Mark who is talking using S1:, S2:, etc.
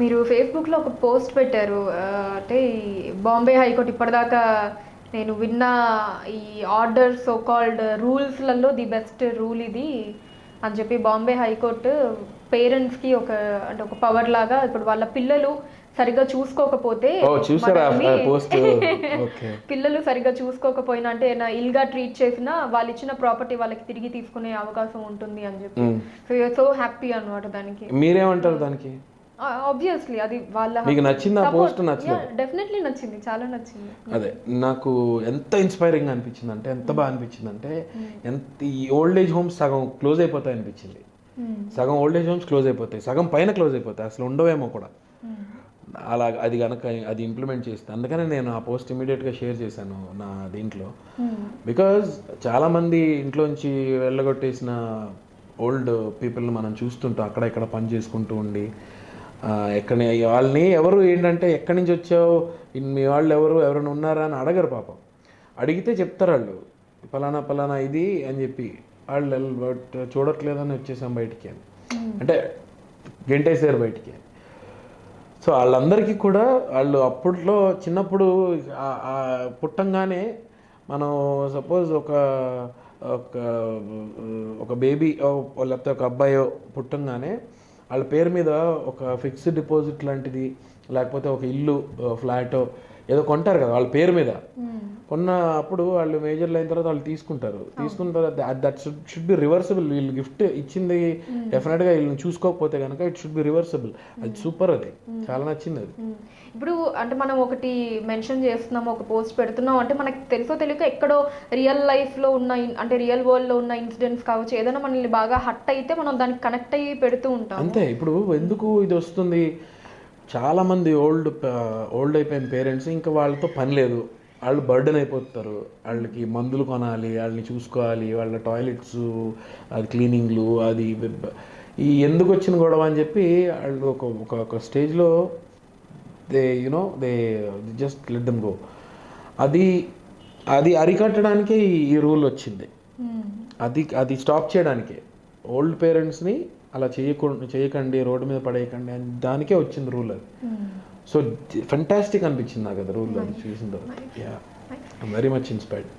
S1: మీరు ఫేస్బుక్లో ఒక పోస్ట్ పెట్టారు అంటే ఈ బాంబే హైకోర్టు ఇప్పటిదాకా నేను విన్న ఈ ఆర్డర్ సో కాల్డ్ రూల్స్లలో ది బెస్ట్ రూల్ ఇది అని చెప్పి బాంబే హైకోర్టు పేరెంట్స్కి ఒక అంటే ఒక పవర్ లాగా ఇప్పుడు వాళ్ళ పిల్లలు సరిగ్గా చూసుకోకపోతే పిల్లలు సరిగ్గా చూసుకోకపోయినా అంటే ఇల్గా ట్రీట్ చేసినా వాళ్ళు ఇచ్చిన ప్రాపర్టీ వాళ్ళకి తిరిగి తీసుకునే అవకాశం ఉంటుంది అని చెప్పి. సో హ్యాపీ అనమాట దానికి.
S2: మీరేమంటారు దానికి?
S1: ఆబ్వియస్లీ అది వాళ్ళ
S2: మీకు నచ్చింది? ఆ పోస్ట్ నచ్చలేదు
S1: డెఫినెట్లీ నచ్చింది. చాలా నచ్చింది.
S2: అదే నాకు ఎంత ఇన్స్పైరింగ్ అనిపించింది అంటే ఎంత బాగా అనిపించింది అంటే ఎంత ఈ ఓల్డ్ ఏజ్ హోమ్స్ సగం క్లోజ్ అయిపోతాయి అనిపించింది.
S1: మ్మ్.
S2: సగం ఓల్డ్ ఏజ్ హోమ్స్ క్లోజ్ అయిపోతాయి. సగం పైన క్లోజ్ అయిపోతాయి. అసలు ఉండవేమో కూడా. అలా అది కనుక అది ఇంప్లిమెంట్ చేస్తే అందుకనే నేను ఆ పోస్ట్ ఇమీడియట్గా షేర్ చేశాను నా దీంట్లో. బికాజ్ చాలామంది ఇంట్లోంచి వెళ్ళగొట్టేసిన ఓల్డ్ పీపుల్ని మనం చూస్తుంటాం. అక్కడ ఇక్కడ పని చేసుకుంటూ ఉండి. ఎక్కడ వాళ్ళని ఎవరు ఏంటంటే ఎక్కడి నుంచి వచ్చావు? మీ వాళ్ళు ఎవరు? ఎవరైనా ఉన్నారా అని అడగరు పాపం. అడిగితే చెప్తారు వాళ్ళు. పలానా పలానా ఇది అని చెప్పి. వాళ్ళు బట్ చూడట్లేదని వచ్చేసాం బయటికి అని. అంటే గెంటేసారు బయటికి అని. సో వాళ్ళందరికీ కూడా వాళ్ళు అప్పట్లో చిన్నప్పుడు పుట్టంగానే మనం సపోజ్ ఒక ఒక ఒక బేబీ లేకపోతే ఒక అబ్బాయో పుట్టంగానే వాళ్ళ పేరు మీద ఒక ఫిక్స్డ్ డిపాజిట్ లాంటిది లేకపోతే ఒక ఇల్లు ఫ్లాటో ఏదో కొంటారు కదా వాళ్ళ పేరు మీద. కొన్న అప్పుడు వాళ్ళు మేజర్లు అయిన తర్వాత వాళ్ళు తీసుకుంటారు. తీసుకున్న తర్వాత దట్ షుడ్ బి రివర్సబుల్ వీళ్ళు గిఫ్ట్ ఇచ్చింది డెఫినెట్గా వీళ్ళని చూసుకోకపోతే కనుక ఇట్ షుడ్ బి రివర్సబుల్ అది సూపర్ అది. చాలా నచ్చింది అది.
S1: ఇప్పుడు అంటే మనం ఒకటి మెన్షన్ చేస్తున్నాం ఒక పోస్ట్ పెడుతున్నాం అంటే మనకి తెలుసో తెలియక ఎక్కడో రియల్ లైఫ్లో ఉన్న అంటే రియల్ వరల్డ్లో ఉన్న ఇన్సిడెంట్స్ కావచ్చు ఏదైనా మనల్ని బాగా హట్ అయితే మనం దానికి కనెక్ట్ అయ్యి పెడుతూ ఉంటాం
S2: అంతే. ఇప్పుడు ఎందుకు ఇది వస్తుంది? చాలా మంది ఓల్డ్ ఓల్డ్ అయిపోయిన పేరెంట్స్ ఇంకా వాళ్ళతో పని లేదు. వాళ్ళు బర్డెన్ అయిపోతారు. వాళ్ళకి మందులు కొనాలి వాళ్ళని చూసుకోవాలి వాళ్ళ టాయిలెట్స్ అది క్లీనింగ్లు అది ఈ ఎందుకు వచ్చిన గొడవ అని చెప్పి వాళ్ళు ఒక ఒక ఒక స్టేజ్లో they you know they just let them go అది అది అరికట్టడానికే ఈ- రూల్ వచ్చింది.
S1: మ్మ్.
S2: అది అది స్టాప్ చేయడానికే. ఓల్డ్ పేరెంట్స్ని అలా చేయకుండా చేయకండి రోడ్డు మీద పడేయకండి అని దానికే వచ్చింది రూల్ అది.
S1: మ్మ్.
S2: సో ఫెంటాస్టిక్ అనిపించింది నాకు అది రూల్ అది చూసిన తర్వాత. Yeah very much inspired.